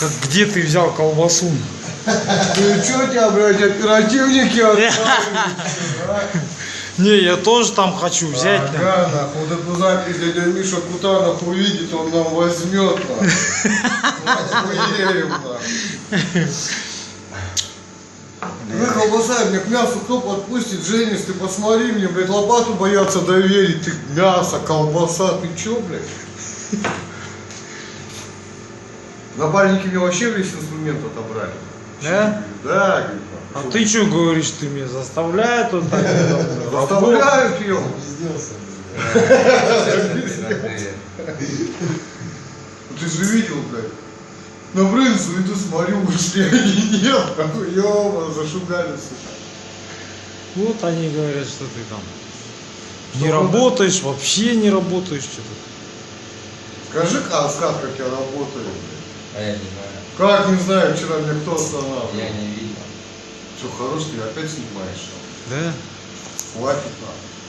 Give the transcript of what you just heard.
Как где ты взял колбасу? Ты что тебя, блядь, оперативники? Не, я тоже там хочу взять. Ага, нахуй, вот эту запись дядя Миша Кутанов увидит, он нам возьмет. Охуеем. Ну, колбаса, мне к мясу кто подпустит, Женис, ты посмотри мне, блядь, лопату боятся доверить, ты мясо, колбаса, ты чё, блядь? Напарники мне вообще весь инструмент отобрали. Да? Да, говорит, А ты что говоришь, ты меня заставляет вот так? Заставляют ее. Ты же видел, блядь. На брынцу иду, смотрю, ушли они нет, ёба, зашугали, сука. Вот они говорят, что ты там не работаешь, вообще не работаешь что-то. Скажи, Аскат, как я работаю, блядь. А я не знаю. Как не знаю, вчера мне кто останавливал. Я не видел. Что, хорош, ты опять снимаешь? Да? Хватит, нахуй.